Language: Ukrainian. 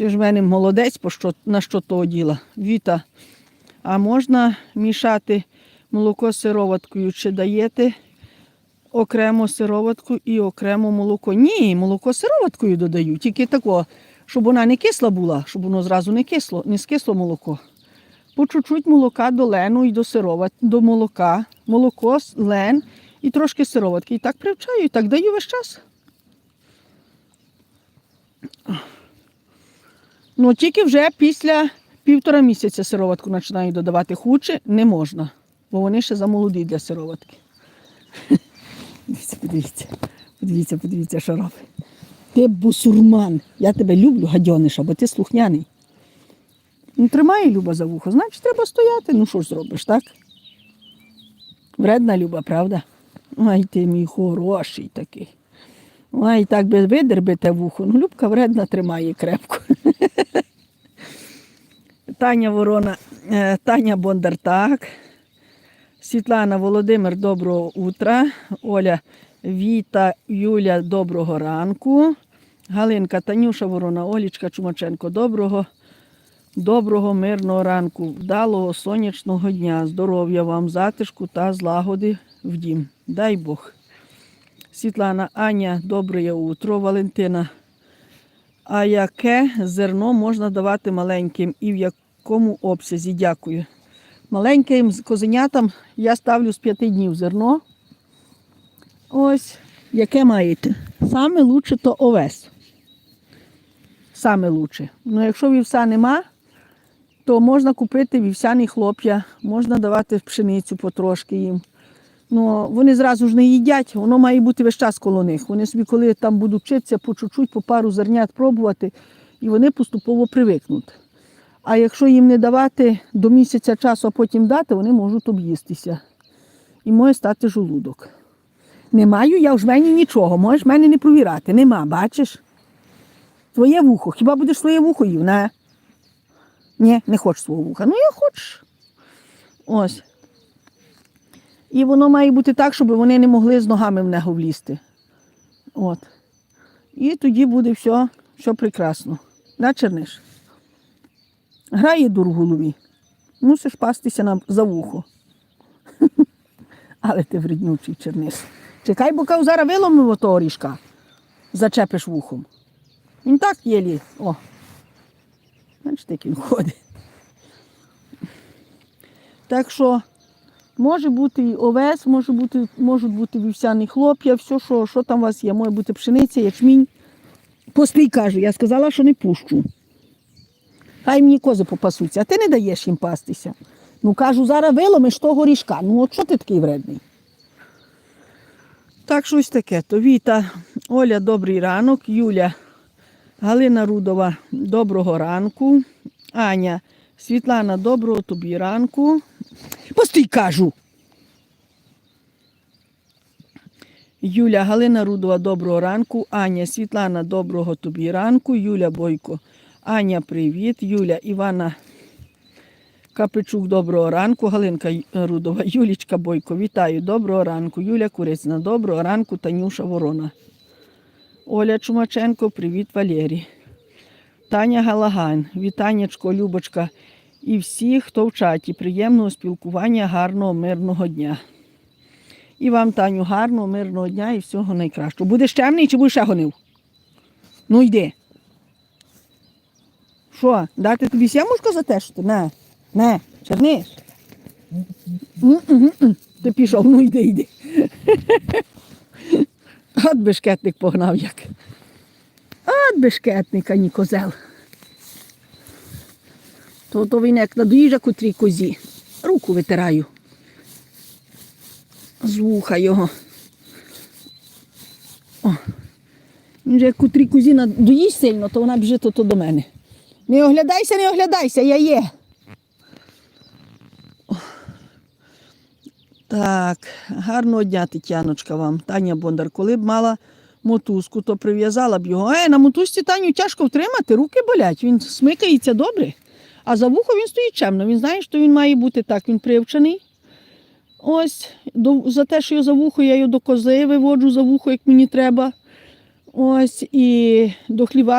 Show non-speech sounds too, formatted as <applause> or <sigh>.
Ти ж в мене молодець, на що того діла. Віта. А можна мішати молоко з сироваткою? Чи даєте окремо сироватку і окремо молоко? Ні, молоко з сироваткою додаю. Тільки тако, щоб вона не кисла була, щоб воно зразу не кисло, не скисло молоко. По чуть-чуть молока до лену і до сироват, до молока. Молоко, лен і трошки сироватки. І так привчаю, і так даю весь час. Ну, тільки вже після півтора місяця сироватку починаю додавати худше, не можна, бо вони ще замолоді для сироватки. <laughs> Дивіться, подивіться, подивіться, подивіться, що робить. Ти бусурман. Я тебе люблю, гадьониша, бо ти слухняний. Ну, тримає Люба за вухо, значить треба стояти. Ну що ж зробиш, так? Вредна Люба, правда? Ай, ти мій хороший такий. Ай, так би видербите вухо. Ну, Любка вредна тримає крепко. <laughs> Таня Ворона, е, Таня Бондар так. Світлана Володимир, доброго утра. Оля Віта, Юля, доброго ранку. Галинка, Танюша Ворона, Олічка Чумаченко, доброго. Доброго, мирного ранку, вдалого сонячного дня, здоров'я вам, затишку та злагоди в дім. Дай Бог. Світлана, Аня, добре утро, Валентина. А яке зерно можна давати маленьким і в якому обсязі? Дякую. Маленьким козенятам я ставлю з п'яти днів зерно. Ось, яке маєте? Саме лучше то овес. Саме лучше. Ну, якщо вівса нема, то можна купити вівсяні хлоп'я, можна давати пшеницю потрошки їм. Ну, вони зразу ж не їдять, воно має бути весь час коло них. Вони собі, коли там будуть вчитися, по чуть-чуть, по пару зернят пробувати, і вони поступово привикнуть. А якщо їм не давати до місяця часу, а потім дати, вони можуть об'їстися. І може стати жолудок. Не маю я в жмені нічого, можеш мене не провірати. Нема, бачиш? Твоє вухо. Хіба будеш своє вухо їв? Ні, не хочеш свого вуха. Ну, я хочу. Ось. І воно має бути так, щоб вони не могли з ногами в нього влізти. От. І тоді буде все, все прекрасно. Да, Черниш? Грає дур в голові. Мусиш пастися на, за вухо. <laughs> Але ти вреднючий черниш. Чекай, бо зараз виломив того ріжка. Зачепиш вухом. Він так єлі. О. Бачите, як він ходить. Так що може бути і овес, може бути, можуть бути вівсяні хлоп'я, все, що, що там у вас є. Може бути пшениця, ячмінь. Послій каже, я сказала, що не пущу. Хай мені кози попасуться, а ти не даєш їм пастися. Ну кажу, зараз виломиш того ріжка. Ну от що ти такий вредний? Так, щось таке. То Віта, Оля, добрий ранок, Юля, Галина Рудова, доброго ранку. Аня, Світлана, доброго тобі ранку. Постій кажу. Юля, Галина Рудова, доброго ранку. Аня, Світлана, доброго тобі ранку. Юля Бойко. Аня, привіт. Юля, Івана Капичук, доброго ранку. Галинка Рудова, Юлічка Бойко, вітаю, доброго ранку. Юля Курицина, доброго ранку. Танюша Ворона. Оля Чумаченко, привіт, Валерій. Таня Галаган, вітаннячко, Любочка і всі, хто в чаті. Приємного спілкування, гарного, мирного дня. І вам, Таню, гарного, мирного дня і всього найкращого. Будеш темний чи будеш ще гонив? Ну йди. Що, дати тобі сямушку за те, що ти? Не, не, черниш. Ти пішов, ну йди, йди. От бешкетник погнав як. От бешкетник, а ні козел. То, то він як надоїжджа котрій козі. Руку витираю. З вуха його. О. Він же як котрій козі надоїсть сильно, то вона біжить то, то до мене. Не оглядайся, не оглядайся, я є. Так, гарного дня, Тетяночка вам. Таня Бондар, коли б мала мотузку, то прив'язала б його. Е, на мотузці Таню тяжко втримати, руки болять. Він смикається добре. А за вухо він стоїть чемно. Він знає, що він має бути так, він привчений. Ось, до, за те, що я за вухо, я його до кози виводжу за вухо, як мені треба. Ось, і до хліва.